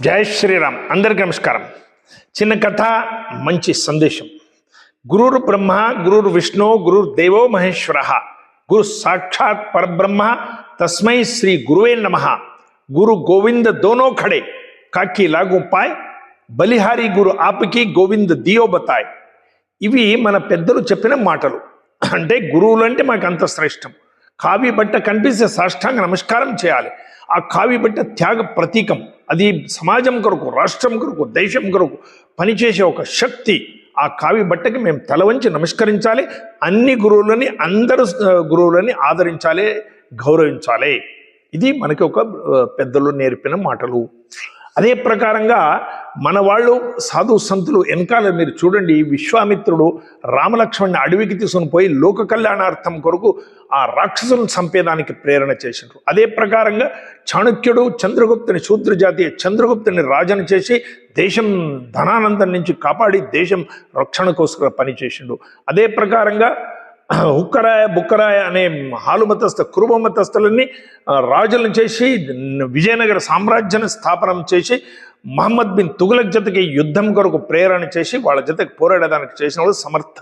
జై శ్రీరామ్. అందరికీ నమస్కారం. చిన్న కథ మంచి సందేశం. గురురు బ్రహ్మ గురురు విష్ణు గురుర్ దేవో మహేశ్వర. గురు సాక్షాత్ పరబ్రహ్మ తస్మై శ్రీ గురువే నమ. గురు గోవింద దోనో ఖడే కాకి లాగు పాయ్ బలిహారి గురు ఆపికి గోవింద దియో బతాయ్. ఇవి మన పెద్దలు చెప్పిన మాటలు. అంటే గురువులు అంటే మాకు అంత శ్రేష్టం. కావి బట్ట కనిపిస్తే సాష్టాంగ నమస్కారం చేయాలి. ఆ కావి బట్ట త్యాగ ప్రతీకం. అది సమాజం కొరకు రాష్ట్రం కొరకు దేశం కొరకు పనిచేసే ఒక శక్తి. ఆ కావి బట్టకి మేము తల వంచి నమస్కరించాలి. అన్ని గురువులని అందరు గురువులని ఆదరించాలి గౌరవించాలి. ఇది మనకి ఒక పెద్దలు నేర్పిన మాటలు. అదే ప్రకారంగా మన వాళ్ళు సాధు సంతులు వెనకాల మీరు చూడండి విశ్వామిత్రుడు రామలక్ష్మణ్ని అడవికి తీసుకుని పోయి లోక కళ్యాణార్థం కొరకు ఆ రాక్షసులను చంపేదానికి ప్రేరణ చేసిండ్రు. అదే ప్రకారంగా చాణక్యుడు చంద్రగుప్తుని శూద్ర జాతి చంద్రగుప్తుని రాజను చేసి దేశం ధనానందం నుంచి కాపాడి దేశం రక్షణ కోసం పనిచేసిండు. అదే ప్రకారంగా హుక్కరాయ బుక్కరాయ అనే హాలు మతస్థ కురుబ మతస్థులన్నీ రాజులను చేసి విజయనగర సామ్రాజ్యాన్ని స్థాపనం చేసి మహమ్మద్ బిన్ తుగులక్ జతకి యుద్ధం కొరకు ప్రేరణ చేసి వాళ్ళ జతకి పోరాడడానికి చేసిన వాళ్ళు సమర్థ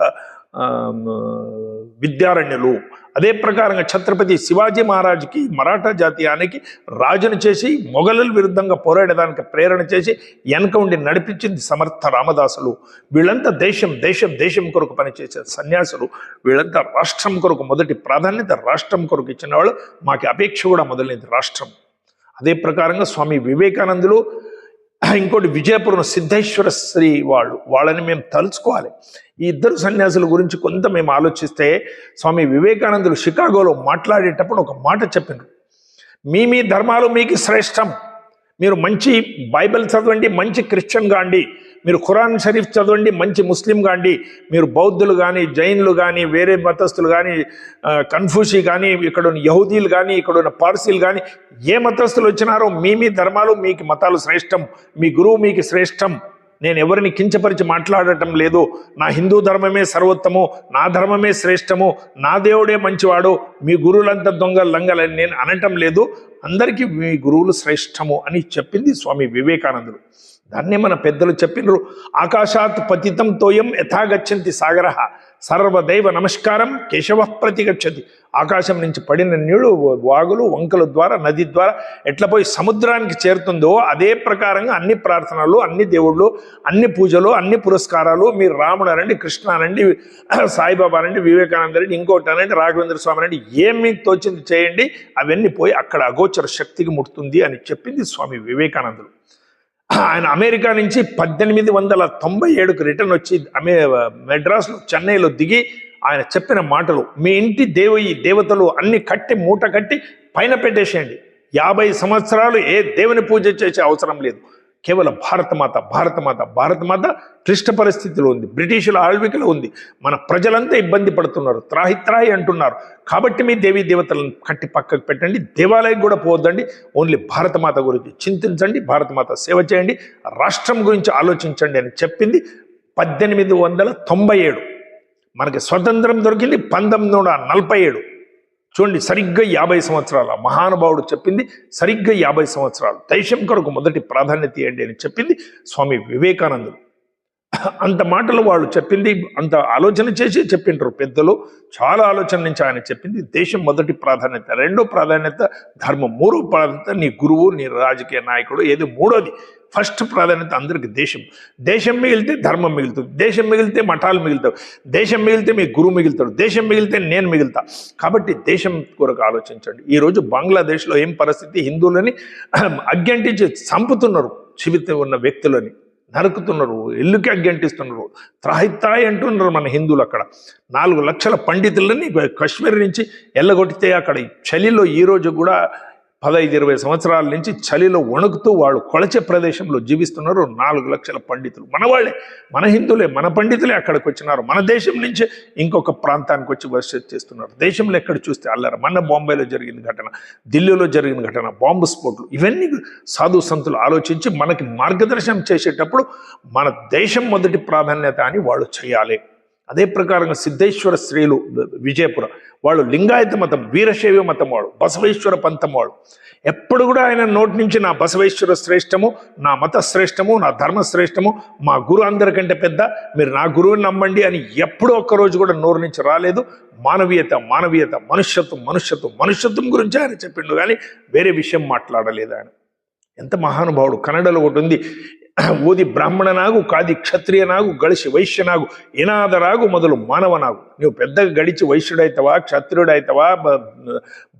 విద్యారణ్యులు. అదే ప్రకారంగా ఛత్రపతి శివాజీ మహారాజుకి మరాఠా జాతీయానికి రాజును చేసి మొఘలుల విరుద్ధంగా పోరాడడానికి ప్రేరణ చేసి వెనక ఉండి నడిపించింది సమర్థ రామదాసులు. వీళ్ళంతా దేశం దేశం దేశం కొరకు పనిచేసే సన్యాసులు. వీళ్ళంతా రాష్ట్రం కొరకు మొదటి ప్రాధాన్యత రాష్ట్రం కొరకు ఇచ్చిన వాళ్ళు మాకు అపేక్ష కూడా మొదలైంది రాష్ట్రం. అదే ప్రకారంగా స్వామి వివేకానందులు ఇంకోటి విజయపురం సిద్ధేశ్వర శ్రీ వాళ్ళు వాళ్ళని మేము తలుచుకోవాలి. ఈ ఇద్దరు సన్యాసుల గురించి కొంత మేము ఆలోచిస్తే స్వామి వివేకానందులు షికాగోలో మాట్లాడేటప్పుడు ఒక మాట చెప్పినారు. మీ మీ ధర్మాలు మీకు శ్రేష్టం. మీరు మంచి బైబిల్ చదవండి మంచి క్రిస్టియన్ కాండి మీరు ఖురాన్ షరీఫ్ చదవండి మంచి ముస్లిం కాండి మీరు బౌద్ధులు కానీ జైన్లు కానీ వేరే మతస్థులు కానీ కన్ఫ్యూషి కానీ ఇక్కడ ఉన్న యహూదీలు కానీ ఇక్కడ ఉన్న పార్సీలు కానీ ఏ మతస్థులు వచ్చినారో మీ మీ ధర్మాలు మీకు మతాలు శ్రేష్టం మీ గురువు మీకు శ్రేష్టం. నేను ఎవరిని కించపరిచి మాట్లాడటం లేదు. నా హిందూ ధర్మమే సర్వోత్తము నా ధర్మమే శ్రేష్టము నా దేవుడే మంచివాడు మీ గురువులంతా దొంగ లంగలని నేను అనటం లేదు. అందరికీ మీ గురువులు శ్రేష్టము అని చెప్పింది స్వామి వివేకానందుడు. దాన్నే మన పెద్దలు చెప్పినరు. ఆకాశాత్ పతితం తోయం యథాగచ్చంతి సాగర. సర్వదైవ నమస్కారం కేశవ ప్రతిగచ్చతి. ఆకాశం నుంచి పడిన నీళ్ళు వాగులు వంకల ద్వారా నది ద్వారా ఎట్లా పోయి సముద్రానికి చేరుతుందో అదే ప్రకారంగా అన్ని ప్రార్థనలు అన్ని దేవుళ్ళు అన్ని పూజలు అన్ని పురస్కారాలు మీరు రాముడు అనండి కృష్ణ అనండి సాయిబాబా అనండి వివేకానంద రెడ్డి ఇంకోటి అనండి రాఘవేంద్ర స్వామి అనండి ఏం మీకు తోచింది చేయండి. అవన్నీ పోయి అక్కడ అగోచర శక్తికి ముడుతుంది అని చెప్పింది స్వామి వివేకానందుడు ఆయన అమెరికా నుంచి పద్దెనిమిది వందల తొంభై ఏడుకు రిటర్న్ వచ్చి అమే మెడ్రాస్లో చెన్నైలో దిగి ఆయన చెప్పిన మాటలు మీ ఇంటి దేవ ఈ దేవతలు అన్ని కట్టి మూట కట్టి పైన పెట్టేసేయండి. యాభై సంవత్సరాలు ఏ దేవుని పూజ చేసే అవసరం లేదు. కేవలం భారతమాత భారతమాత భారతమాత క్లిష్ట పరిస్థితిలో ఉంది. బ్రిటిషుల ఆಳ್వికలో ఉంది. మన ప్రజలంతా ఇబ్బంది పడుతున్నారు. త్రాహి త్రాహి అంటున్నారు. కాబట్టి మీ దేవీ దేవతలను కట్టి పక్కకు పెట్టండి. దేవాలయం కూడా పోవద్దండి. ఓన్లీ భారతమాత గురించి చింతించండి. భారతమాత సేవ చేయండి. రాష్ట్రం గురించి ఆలోచించండి అని చెప్పింది పద్దెనిమిది వందల తొంభై ఏడు. మనకి స్వతంత్రం దొరికింది పంతొమ్మిది వందల నలభై ఏడు. చూడండి సరిగ్గా యాభై సంవత్సరాల. మహానుభావుడు చెప్పింది సరిగ్గా యాభై సంవత్సరాలు. దేశం కొరకు మొదటి ప్రాధాన్యత ఇవ్వండి అని చెప్పింది స్వామి వివేకానందుడు. అంత మాటలు వాళ్ళు చెప్పింది అంత ఆలోచన చేసి చెప్పింటారు పెద్దలు. చాలా ఆలోచన నుంచి ఆయన చెప్పింది దేశం మొదటి ప్రాధాన్యత రెండో ప్రాధాన్యత ధర్మం మూడో ప్రాధాన్యత నీ గురువు నీ రాజకీయ నాయకుడు ఏది మూడోది. ఫస్ట్ ప్రాధాన్యత అందరికి దేశం. దేశం మిగిలితే ధర్మం మిగులుతుంది. దేశం మిగిలితే మఠాలు మిగులుతావు దేశం మిగిలితే మీ గురువు మిగులుతాడు. దేశం మిగిలితే నేను మిగులుతా. కాబట్టి దేశం కొరకు ఆలోచించండి. ఈరోజు బంగ్లాదేశ్లో ఏం పరిస్థితి? హిందువులని అగ్గంటించి చంపుతున్నారు. జీవితం ఉన్న వ్యక్తులని నరుకుతున్నారు. ఇల్లుకి అగ్గంటిస్తున్నారు. త్రాయి త్రాయి అంటున్నారు మన హిందువులు అక్కడ. నాలుగు లక్షల పండితులని కాశ్మీర్ నుంచి ఎల్లగొట్టితే అక్కడ ఈ చలిలో ఈరోజు కూడా పదహైదు ఇరవై సంవత్సరాల నుంచి చలిలో వణుకుతూ వాళ్ళు కొలచే ప్రదేశంలో జీవిస్తున్నారు. నాలుగు లక్షల పండితులు. మన వాళ్ళే. మన హిందువులే మన పండితులే అక్కడికి వచ్చినారు. మన దేశం నుంచి ఇంకొక ప్రాంతానికి వచ్చి వర్ష చేస్తున్నారు. దేశంలో ఎక్కడ చూస్తే అల్లర. మన బాంబేలో జరిగిన ఘటన ఢిల్లీలో జరిగిన ఘటన బాంబు స్ఫోట్లు ఇవన్నీ సాధు సంతులు ఆలోచించి మనకి మార్గదర్శనం చేసేటప్పుడు మన దేశం మొదటి ప్రాధాన్యత అని వాళ్ళు చేయాలి. అదే ప్రకారంగా సిద్ధేశ్వర స్త్రీలు విజయపురం వాళ్ళు లింగాయత మతం వీరశైవ మతం వాడు బసవేశ్వర పంతం వాడు ఎప్పుడు కూడా ఆయన నోటి నుంచి నా బసవేశ్వర శ్రేష్టము నా మత శ్రేష్టము నా ధర్మ శ్రేష్టము మా గురు అందరికంటే పెద్ద మీరు నా గురువుని నమ్మండి అని ఎప్పుడూ ఒక్కరోజు కూడా నోరు నుంచి రాలేదు. మానవీయత మానవీయత మనుష్యత్వం మనుష్యత్వం మనుష్యత్వం గురించి ఆయన చెప్పిండు కానీ వేరే విషయం మాట్లాడలేదు ఆయన. ఎంత మహానుభావుడు. కన్నడలో ఒకటి ఉంది ఓది బ్రాహ్మణనాగు కాది క్షత్రియనాగు ಗಳಿಸಿ ವೈಶ್ಯನಾಗು ಏನಾದರಾಗು ಮೊದಲು ಮಾನವನಾಗು ನೀವು పెద్దగా గడిచి వైశ్యుడైతవా క్షత్రియుడైతవా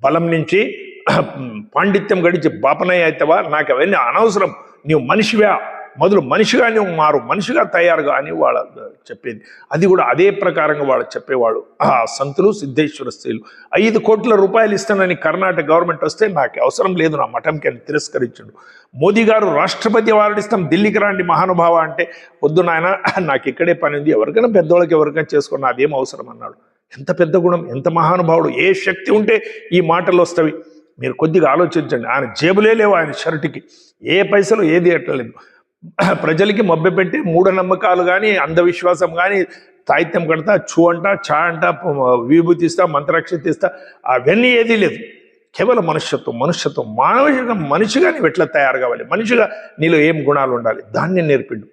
బలం నుంచి పాండిత్యం గడిచి బాపనయ్య అవుతావా నాకు అవన్నీ అనవసరం. నీవు మనిషివా? మొదలు మనిషిగా నువ్వు మారు మనిషిగా తయారుగా అని వాళ్ళ చెప్పేది. అది కూడా అదే ప్రకారంగా వాళ్ళు చెప్పేవాడు ఆ సంతులు సిద్ధేశ్వర స్త్రీలు. ఐదు కోట్ల రూపాయలు ఇస్తానని కర్ణాటక గవర్నమెంట్ వస్తే నాకు అవసరం లేదు నా మఠంకి అని తిరస్కరించాడు. మోదీ గారు రాష్ట్రపతి అవార్డు ఇస్తాం ఢిల్లీకి రాండి మహానుభావ అంటే వద్దు నాయన నాకు ఇక్కడే పని ఉంది ఎవరికైనా పెద్దవాళ్ళకి ఎవరికైనా చేసుకున్నా అదేం అవసరం అన్నాడు. ఎంత పెద్ద గుణం ఎంత మహానుభావుడు ఏ శక్తి ఉంటే ఈ మాటలు వస్తవి. మీరు కొద్దిగా ఆలోచించండి ఆయన జేబులే లేవు ఆయన షర్టుకి. ఏ పైసలు ఏది ఎట్లలేదు ప్రజలకి మభ్యపెట్టి మూఢనమ్మకాలు కానీ అంధవిశ్వాసం కానీ తాయిత్యం కడతా చూ అంట చా అంట ప- విభూతి ఇస్తా మంత్రక్షత ఇస్తా అవన్నీ ఏదీ లేదు. కేవలం మనుష్యత్వం మనుష్యత్వం మానవ మనిషిగా నీవు ఎట్లా తయారు కావాలి మనిషిగా నీలో ఏం గుణాలు ఉండాలి? దాన్ని నేర్పిండు.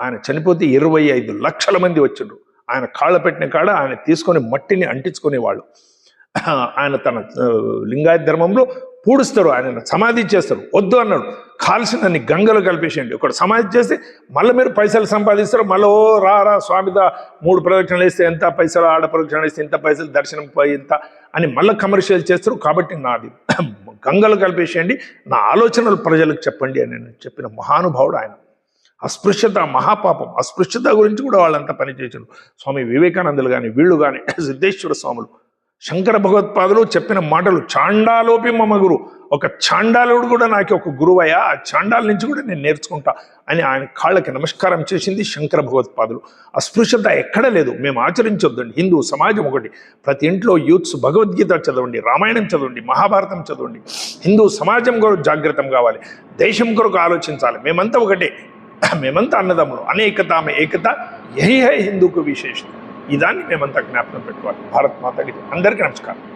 ఆయన చనిపోతే ఇరవై ఐదు లక్షల మంది వచ్చిండ్రు. ఆయన కాళ్ళ పెట్టిన కాడ ఆయన తీసుకొని మట్టిని అంటించుకునేవాళ్ళు ఆయన తన ఆ, లింగాయత ధర్మంలో పూడుస్తారు ఆయన సమాధి చేస్తారు. వద్దు అన్నాడు. కాల్సినన్ని గంగలు కలిపేసేయండి. ఒకటి సమాధి చేస్తే మళ్ళీ మీరు పైసలు సంపాదిస్తారు మళ్ళీ ఓ రా రా స్వామిద మూడు ప్రదక్షిణలు వేస్తే ఎంత పైసలు ఆడ ప్రదక్షిణలు వేస్తే ఇంత పైసలు దర్శనం పోయి ఇంత అని మళ్ళీ కమర్షియల్ చేస్తారు. కాబట్టి నాది గంగలు కలిపేసేయండి. నా ఆలోచనలు ప్రజలకు చెప్పండి అని నేను చెప్పిన మహానుభావుడు ఆయన. అస్పృశ్యత మహాపాపం. అస్పృశ్యత గురించి కూడా వాళ్ళంతా పనిచేసారు స్వామి వివేకానందులు కానీ వీళ్ళు కానీ సిద్ధేశ్వర స్వాములు. శంకర భగవత్పాదులు చెప్పిన మాటలు చాండాలోపి మమ గురు ఒక చాండాలుడు కూడా నాకు ఒక గురువయ్యా ఆ చాండాల నుంచి కూడా నేను నేర్చుకుంటా అని ఆయన కాళ్ళకి నమస్కారం చేసింది శంకర భగవత్పాదులు. అస్పృశ్యత ఎక్కడ లేదు మేము ఆచరించొద్దండి. హిందూ సమాజం ఒకటి. ప్రతి ఇంట్లో యూత్స్ భగవద్గీత చదవండి రామాయణం చదవండి మహాభారతం చదవండి. హిందూ సమాజం కూడా జాగ్రత్తం కావాలి దేశం కొరకు ఆలోచించాలి. మేమంతా ఒకటే. మేమంతా అన్నదమ్ములు. అనేకత ఆమె ఏకత. యహి హై హిందూకు విశేషం ఈ దాన్ని మేమంతా జ్ఞాపకం పెట్టుకోవాలి. భారత్ మాతకి అందరికీ నమస్కారం.